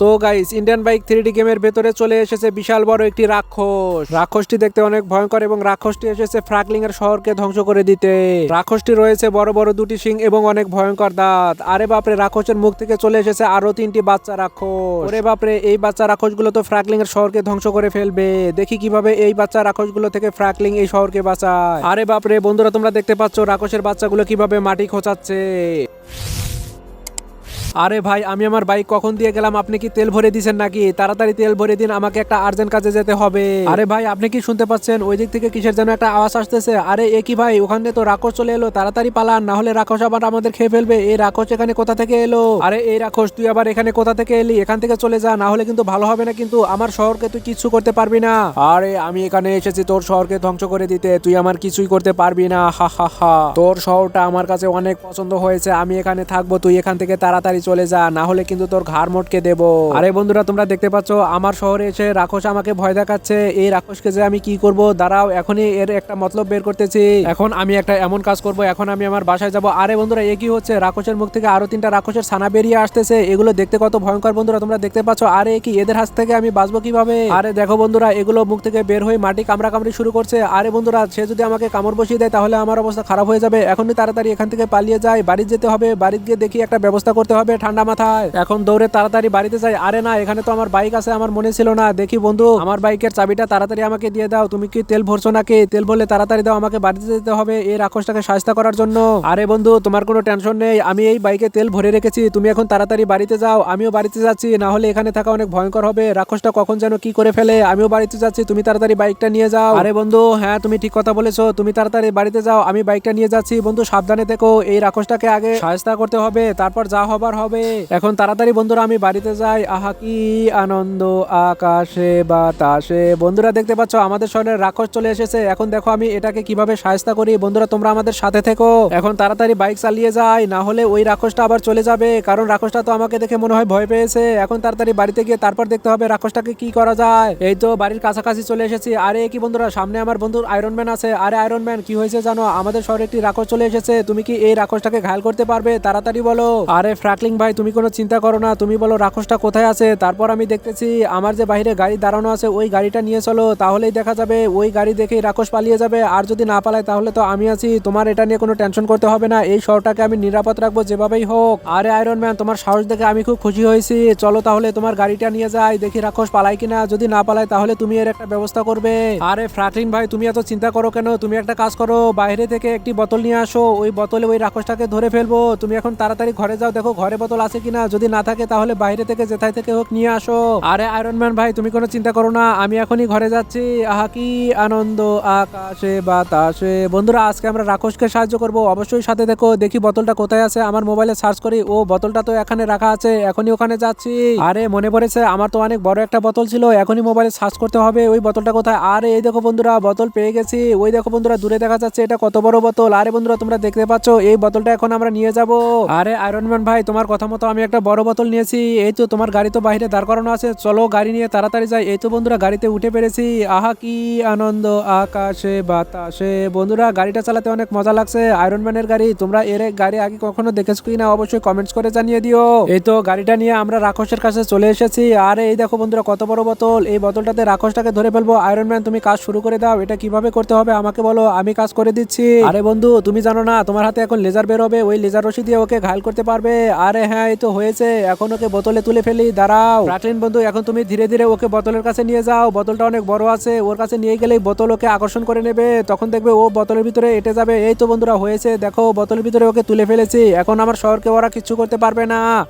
তো guys Indian bike three গেমের ভেতরে চলে এসেছে বিশাল বড় একটি রাক্ষস। রাক্ষসটি দেখতে অনেক ভয়ঙ্কর এবং রাক্ষসটি এসেছে ফ্রাকলিং এর শহরকে ধ্বংস করে দিতে। রাক্ষসটি রয়েছে বড় বড় দুটি সিং এবং অনেক ভয়ঙ্কর দাঁত। আরে বাপরে, রাক্ষসের মুখ থেকে চলে এসেছে আরও তিনটি বাচ্চা রাক্ষস। ওরে বাপরে, এই বাচ্চা রাক্ষসগুলো তো ফ্রাকলিং এর শহরকে ধ্বংস করে ফেলবে। দেখি কীভাবে এই বাচ্চা রাক্ষসগুলো থেকে ফ্রাকলিং এই শহরকে বাঁচায়। আরে বাপরে, বন্ধুরা তোমরা দেখতে পাচ্ছ রাক্ষসের বাচ্চাগুলো কীভাবে মাটি খোঁচাচ্ছে। আরে ভাই, আমি আমার বাইক কখন দিয়ে গেলাম? আপনি কি তেল ভরে দিয়েছেন নাকি? তাড়াতাড়ি তেল ভরে দিন, আমাকে একটা আর্জেন্ট কাজে যেতে হবে। আরে ভাই, আপনি কি শুনতে পাচ্ছেন? ওই দিক থেকে কিসের যেন একটা আওয়াজ আসতেছে। আরে, এ কি ভাই? ওখানে তো রাক্ষস চলে এলো, তাড়াতাড়ি পালান, না হলে রাক্ষস আবার আমাদের খেয়ে ফেলবে। এই রাক্ষস এখানে কোথা থেকে এলো? আরে, এই রাক্ষস, তুই আবার এখানে কোথা থেকে এলি? এখান থেকে চলে যা, না হলে কিন্তু ভালো হবে না কিন্তু। আমার শহরকে তুই কিচ্ছু করতে পারবি না। আরে, আমি এখানে এসেছি তোর শহরকে ধ্বংস করে দিতে। তুই আমার কিছুই করতে পারবি না। হা হা হা। তোর শহরটা আমার কাছে অনেক পছন্দ হয়েছে। আমি এখানে থাকব, তুই এখান থেকে তাড়াতাড়ি চলে যা, না হলে কিন্তু তোর ঘাড় মোটকে দেব। আরে বন্ধুরা, তোমরা দেখতে পাচ্ছ, আমার শহরে এসে রাক্ষস আমাকে ভয় দেখাচ্ছে। এই রাক্ষসকে যে আমি কি করব? দাঁড়াও, এখনই এর একটা মতলব বের করতেছি। এখন আমি একটা এমন কাজ করব, এখন আমি আমার বাসায় যাব। আরে বন্ধুরা, এ কি হচ্ছে? রাক্ষসের মুখ থেকে আরও তিনটা রাক্ষসের ছানা বেরিয়ে আসতেছে। এগুলো দেখতে কত ভয়ঙ্কর বন্ধুরা, তোমরা দেখতে পাচ্ছ? আরে কি এদের হাত থেকে আমি বাঁচবো কীভাবে? আরে দেখো বন্ধুরা, এগুলো মুখ থেকে বের হয়ে মাটি কামড়া কামড়ি শুরু করছে। আরে বন্ধুরা, সে যদি আমাকে কামড় বসিয়ে দেয়, তাহলে আমার অবস্থা খারাপ হয়ে যাবে। এখনই তাড়াতাড়ি এখান থেকে পালিয়ে যায়। বাড়ি যেতে হবে। বাড়ি গিয়ে দেখি একটা ব্যবস্থা করতে হবে। ঠান্ডা মাথায়। এখন দৌড়ে তাড়াতাড়ি বাড়িতে যাই। আরে না, এখানে তো আমার বাইক আছে, আমার মনে ছিল না। দেখি বন্ধু, আমার বাইকের চাবিটা তাড়াতাড়ি আমাকে দিয়ে দাও। তুমি কি তেল ভরছো নাকি? তেল ভরলে তাড়াতাড়ি দাও, আমাকে বাড়িতে যেতে হবে। এই রাক্ষসটাকে সাহায্য করার জন্য। আরে বন্ধু, তোমার কোনো টেনশন নেই। আমি এই বাইকে তেল ভরে রেখেছি। তুমি এখন তাড়াতাড়ি বাড়িতে যাও। আমিও বাড়িতে যাচ্ছি। না হলে এখানে থাকা অনেক ভয়ঙ্কর হবে। রাক্ষসটা কখন যেন কি করে ফেলে। আমিও বাড়িতে যাচ্ছি। তুমি তাড়াতাড়ি বাইকটা নিয়ে যাও। আরে বন্ধু হ্যাঁ তুমি ঠিক কথা বলেছ। তুমি তাড়াতাড়ি বাড়িতে যাও। আমি বাইকটা নিয়ে যাচ্ছি। বন্ধু, সাবধানে দেখো এই রাক্ষসটাকে আগে সাহায্য করতে হবে। তারপর যা হবার হবে এখন তাড়াতাড়ি বন্ধুরা আমি বাড়িতে যাই। আহা, কি আনন্দ আকাশে, বাতাসে। বন্ধুরা দেখতে পাচ্ছ, আমাদের শহরের রাক্ষস চলে এসেছে। এখন দেখো আমি এটাকে কীভাবে সাহায্য করি। বন্ধুরা, তোমরা আমাদের সাথে থেকো। এখন তাড়াতাড়ি বাইক চালিয়ে যাই। না হলে ওই রাক্ষসটা আবার চলে যাবে। কারণ রাক্ষসটা তো আমাকে দেখে মনে হয় ভয় পেয়েছে। এখন তাড়াতাড়ি বাড়িতে গিয়ে তারপর দেখতে হবে রাক্ষসটাকে কি করা যায়। এই তো বাড়ির কাছাকাছি চলে এসেছি। আরে, কি বন্ধুরা, সামনে আমার বন্ধুর আয়রন ম্যান আছে। আরে আয়রন ম্যান কি হয়েছে জানো? আমাদের শহরে একটি রাক্ষস চলে এসেছে। তুমি কি এই রাক্ষসটাকে ঘায়াল করতে পারবে? তাড়াতাড়ি বলো। আরে, ফ্রাকলিং ভাই, তুমি কোনো চিন্তা করো না। তুমি বলো রাক্ষসটা কোথায় আছে? তারপর আমি দেখতেছি আমার যে বাইরে গাড়ি দাঁড়ানো আছে, ওই গাড়িটা নিয়ে চলো, তাহলেই দেখা যাবে ওই গাড়ি দেখেই রাক্ষস পালিয়ে যাবে। আর যদি না পালায়, তাহলে তো আমি আছি। তোমার এটা নিয়ে কোনো টেনশন করতে হবে না। এই শহরটাকে আমি নিরাপদ রাখব যেভাবেই হোক। আরে আয়রন ম্যান তোমার সাহস দেখে আমি খুব খুশি হয়েছি। চলো তাহলে তোমার গাড়িটা নিয়ে যাই, দেখি রাক্ষস পালায় কিনা। যদি না পালায়, তাহলে তুমি এর একটা ব্যবস্থা করবে। আরে ফ্রাকলিন ভাই, তুমি এত চিন্তা করো কেন? তুমি একটা কাজ করো, বাইরে থেকে একটি বোতল নিয়ে আসো। ওই বোতলে ওই রাক্ষসটাকে ধরে ফেলব। তুমি এখন তাড়াতাড়ি ঘরে যাও। দেখো ঘরে বোতল আছে কিনা? যদি না থাকে, তাহলে বাইরে থেকে যেথায় থেকে হোক, নিয়ে আসো। আরে আয়রন ম্যান ভাই, তুমি কোনো চিন্তা করো না। আমি এখনই ঘরে যাচ্ছি। আহা, কি আনন্দ। আকাশে, বাতাসে। বন্ধুরা, আজকে আমরা রাক্ষসকে সাহায্য করব। অবশ্যই সাথে দেখো। দেখি বোতলটা কোথায় আছে। আমার মোবাইলে সার্চ করি। ও, বোতলটা তো এখানে রাখা আছে। এখনই ওখানে যাচ্ছি। আরে, মনে পড়েছে, আমার তো অনেক বড় একটা বোতল ছিল। এখনই মোবাইলে সার্চ করতে হবে, ওই বোতলটা কোথায়? আরে, এই দেখো বন্ধুরা, বোতল পেয়ে গেছি। ওই দেখো বন্ধুরা, দূরে দেখা যাচ্ছে, এটা কত বড় বোতল। আরে বন্ধুরা, তোমরা দেখতে পাচ্ছ, এই বোতলটা এখন আমরা নিয়ে যাব। আরে আয়রন ম্যান ভাই, তোমার কথা মতো আমি একটা বড় বোতল নিয়েছি। এই তো তোমার গাড়ি তো বাইরে দাঁড় করানো আছে। চলো গাড়ি নিয়ে তাড়াতাড়ি যাই। এই তো বন্ধুরা, গাড়িতে উঠে পেরেছি। আহা, কি আনন্দ। আকাশে, বাতাসে। বন্ধুরা, গাড়িটা চালাতে অনেক মজা লাগছে। আয়রন ম্যানের গাড়ি। তোমরা এর গাড়ি আগে কখনো দেখেছ কি না অবশ্যই কমেন্টস করে জানিয়ে দিও। এই তো গাড়িটা নিয়ে আমরা রাক্ষসের কাছে চলে এসেছি। আর, এই দেখো বন্ধুরা, কত বড় বোতল। এই বোতলটাতে রাক্ষসটাকে ধরে ফেলব। আয়রন ম্যান তুমি কাজ শুরু করে দাও। এটা কীভাবে করতে হবে আমাকে বলো। আমি কাজ করে দিচ্ছি। আরে বন্ধু, তুমি জানো না, তোমার হাতে এখন লেজার বের হবে ওই লেজার রশি দিয়ে ওকে ঘায়ল করতে পারবে। আরে হ্যাঁ এই তো হয়েছে। এখন ওকে বোতলে তুলে ফেলি, দাঁড়াও। রাকলিন বন্ধু, এখন তুমি ধীরে ধীরে ওকে বোতলের কাছে নিয়ে যাও। বোতলটা অনেক বড় আছে, ওর কাছে নিয়ে গেলেই বোতল ওকে আকর্ষণ করে নেবে। তখন দেখবে ও বোতলের ভিতরে এটে যাবে। এই তো বন্ধুরা, হয়েছে। দেখো, বোতলের ভিতরে ওকে তুলে ফেলেছি। এখন আমার শহরকে ওরা কিছু করতে পারবে না।